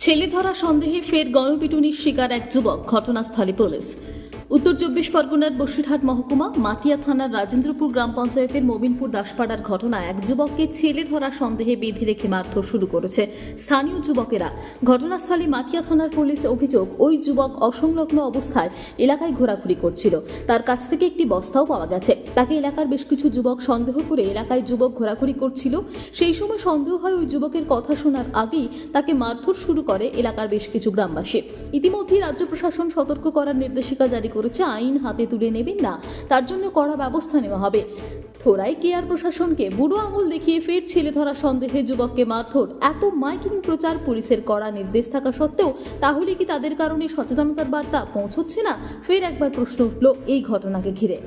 ছেলে ধরা সন্দেহে ফের গণপিটুনির শিকার এক যুবক। ঘটনাস্থলে পুলিশ। উত্তর চব্বিশ পরগনার বসিরহাট মহকুমা, মাটিয়া থানার রাজেন্দ্রপুর গ্রাম পঞ্চায়েতের মোবিনপুর দাসপাড়ার ঘটনায় এক যুবককে ছেলে ধরা সন্দেহে বেঁধে রেখে মারধর শুরু করেছে স্থানীয় যুবকেরা। ঘটনাস্থলে মাটিয়া থানার পুলিশ অভিযোগ, ওই যুবক অসংলগ্ন অবস্থায় এলাকায় ঘোরাঘুরি করছিল। তার কাছ থেকে একটি বস্তাও পাওয়া গেছে। তাকে এলাকার বেশ কিছু যুবক সন্দেহ করে এলাকায় যুবক ঘোরাঘুরি করছিল। সেই সময় সন্দেহ হয় ওই যুবকের কথা শোনার আগেই তাকে মারধর শুরু করে এলাকার বেশ কিছু গ্রামবাসী। ইতিমধ্যেই রাজ্য প্রশাসন সতর্ক করার নির্দেশিকা জারি করেছে, আইন হাতে তুলে নেবেন না। তার জন্য কড়া ব্যবস্থা নেওয়া হবে। থোড়াই কেয়ার প্রশাসনকে বুড়ো আঙুল দেখিয়ে ফের ছেলে ধরা সন্দেহে যুবককে মারধর। এত মাইকিং প্রচার পুলিশের কড়া নির্দেশ থাকা সত্ত্বেও, তাহলে কি তাদের কারণে সচেতনতার বার্তা পৌঁছচ্ছে না? ফের একবার প্রশ্ন উঠল এই ঘটনাকে ঘিরে।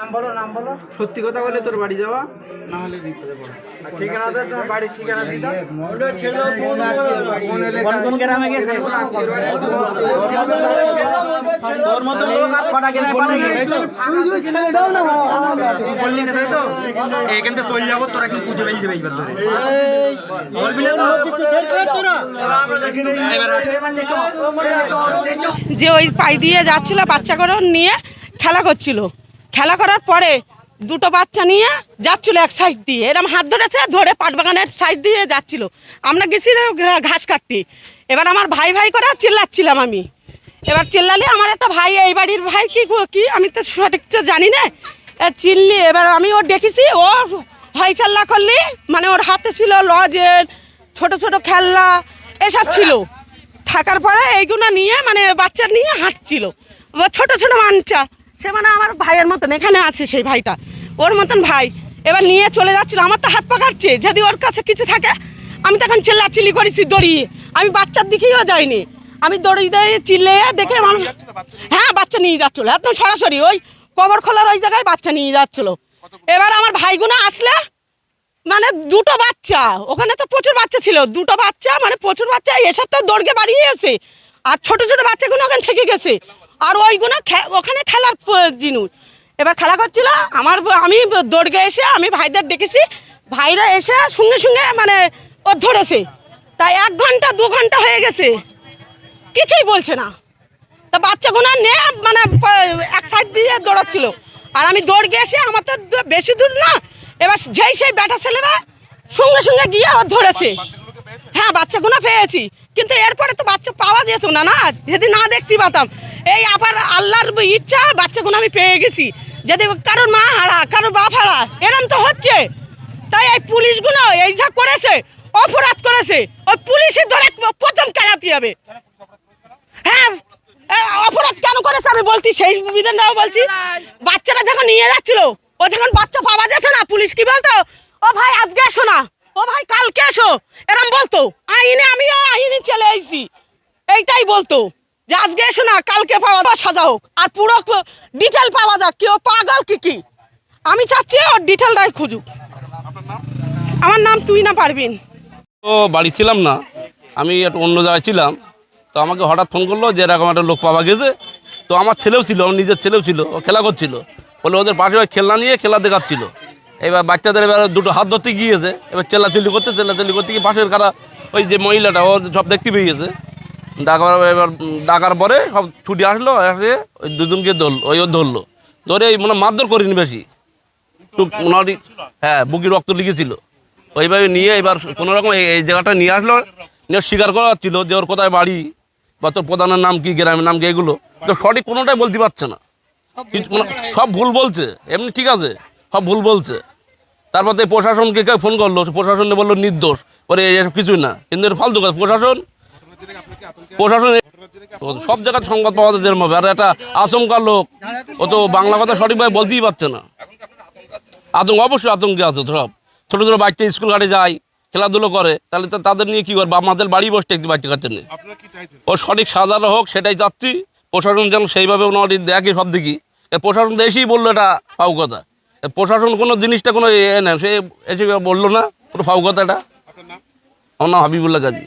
নাম বলো নাম বলো। সত্যি কথা বলে তোর বাড়ি যাওয়া? না হলে বিপদে পড়া আর ঠিকানাটা তোমার বাড়ির ঠিকানা দিতে কোন কোন গ্রামে গেছে তোর মতো লোক আর ছটা গ্রামে পারে বললি না তাই তো এইখান থেকে চলে যাব তোরা কিন্তু খুঁজে পেয়ে যাবে এইবার ধরে। যে ওই পাই দিয়ে যাচ্ছিল বাচ্চা করে নিয়ে খেলা করছিল। খেলা করার পরে দুটো বাচ্চা নিয়ে যাচ্ছিল এক সাইড দিয়ে। এরম হাত ধরেছে, ধরে পাটবাগানের সাইড দিয়ে যাচ্ছিল। আমরা গেছি ঘাস কাটতে। এবার আমার ভাই ভাই করে চিল্লাচ্ছিলাম আমি। এবার চিল্লালে আমার একটা ভাই, এই বাড়ির ভাই কি কি? আমি তো সঠিক তো জানি না। চিল্লি, এবার আমি ও দেখেছি, ও হয় চাল্লা করলি মানে ওর হাতে ছিল লজের, ছোট ছোট খেলনা, এসব ছিল। থাকার পরে এইগুলো নিয়ে মানে বাচ্চা নিয়ে হাঁটছিল। ছোট ছোট মানটা সে মানে আমার ভাইয়ের মতন এখানে আছে সেই ভাইটা। ওর মতন ভাই। এবার নিয়ে চলে যাচ্ছিল আমার তো হাত পাকাচ্ছে যদি ওর কাছে কিছু থাকে আমি তখন চিল্লাচিল্লি করেছি দড়িয়ে আমি বাচ্চার দিকেও যাইনি আমি দড়ি দিয়ে চিল্লে দেখে মানুষ হ্যাঁ বাচ্চা নিয়ে যাচ্ছিল। একদম সরাসরি ওই কবর খোলার ওই জায়গায় বাচ্চা নিয়ে যাচ্ছিল। এবার আমার ভাইগুলো আসলে মানে দুটো বাচ্চা। ওখানে তো প্রচুর বাচ্চা ছিল। দুটো বাচ্চা মানে প্রচুর বাচ্চা এসব তো দৌড়কে বাড়িয়ে এসে। আর ছোট ছোট বাচ্চাগুলো ওখানে থেকে গেছে। আর ওইগুলো ওখানে খেলার জিনিস। এবার খেলা করছিল, আমার আমি দৌড়কে এসে আমি ভাইদের ডেকেছি। ভাইরা এসে সঙ্গে সঙ্গে মানে ও ধরেছে। তাই এক ঘণ্টা, দু ঘণ্টা হয়ে গেছে। কিছুই বলছে না। তা বাচ্চাগুলো নে মানে এক সাইড দিয়ে দৌড়াচ্ছিল। আর আমি দৌড় গিয়ে এসে আমার তো বেশি দূর না, এবার যেই সেই বেটা ছেলেরা সঙ্গে সঙ্গে গিয়ে ও ধরেছে। হ্যাঁ বাচ্চাগুলো পেয়েছি। কিন্তু এরপরে তো বাচ্চা পাওয়া যেত না না? যদি না দেখতে পাতাম এই আবার আল্লাহর ইচ্ছা, বাচ্চাগুলো আমি পেয়ে গেছি। যদি কারোর মা হারা, কারোর বাপ হারা, এরম তো হচ্ছে। তাই এই পুলিশগুলো এই যা করেছে, অপরাধ করেছে, ওই পুলিশের ধরে প্রথম কেলাতে হবে। হ্যাঁ অপরাধ কেন করেছে আমি বলছি, সেই বিধানটাও বলছি। বাচ্চারা যখন নিয়ে যাচ্ছিল, ও যখন বাচ্চা পাওয়া যেত না, পুলিশ কি বলতো? ও ভাই, আজকে এসো না। ও ভাই, কালকে এসো। এরম বলতো। আইনে আমিও আইনে চলে এসেছি এইটাই বলতো। যে আজকে এসো না, কালকে পাওয়া দাও সাজা হোক। আর পুরো ডিটেল পাওয়া যাক কেউ পাগল কি কি। আমি চাচ্ছি ওর ডিটেলটাই খুঁজুক। আমার নাম তুই না পারবিন। তো বাড়ি ছিলাম না, আমি একটু অন্য জায়গায় ছিলাম, তো আমাকে হঠাৎ ফোন করল যে এরকম একটা লোক পাওয়া গেছে। তো আমার ছেলেও ছিল, আমার নিজের ছেলেও ছিল, ও খেলা করছিল। বলে ওদের পাশে খেলনা নিয়ে খেলা দেখাচ্ছিল। এবার বাচ্চাদের এবার দুটো হাত ধরতে গিয়েছে, এবার চেল্লাচিল্লি করতে চেল্লাচিল্লি করতে গিয়ে পাশের কারা ওই যে মহিলাটা, ও সব দেখতে পেয়ে গেছে। ডাকার এবার ডাকার পরে সব ছুটি আসলো, এসে ওই দুজনকে ধরল, ওই ধরলো। ধরে মানে মারধর করিনি বেশি। মোটামুটি হ্যাঁ বুকি রক্ত লিখেছিল ওইভাবে নিয়ে এবার কোনো রকম এই জায়গাটা নিয়ে আসলো, নিয়ে স্বীকার করা হচ্ছিল যে ওর কোথায় বাড়ি বা তোর প্রধানের নাম কি, গ্রামের নাম কি, এগুলো। তো সঠিক কোনোটাই বলতে পারছে না। সব ভুল বলছে, এমনি ঠিক আছে, সব ভুল বলছে। তারপর তো প্রশাসনকে কেউ ফোন করল প্রশাসন বলল নির্দোষ পরে এসব কিছুই না। কিন্তু ফালতু কাজ প্রশাসন প্রশাসন সব জায়গায় সংবাদ পাওয়া যায় যেরকম আর একটা আচমকা লোক। ও তো বাংলা কথা সঠিকভাবে বলতেই পারছে না। আতঙ্ক অবশ্যই আতঙ্কে আছে সব ছোটো ছোটো বাচ্চা স্কুল ঘাটে যায় খেলাধুলো করে তাহলে তো তাদের নিয়ে কী করব? আমাদের বাড়ি বসতে একটু বাচ্চা কাচ্চা নেই। ও সঠিক সাজানো হোক সেটাই চাচ্ছি। প্রশাসন যেন সেইভাবে ওনার দেখে সব দিকে প্রশাসন তো এসেই বলল এটা ফাউ কথা। প্রশাসন কোনো জিনিসটা কোনো এ না সে এসে বলল না পুরো ফাউ কথা এটা। আমার নাম হাবিবুল্লাহ গাজী।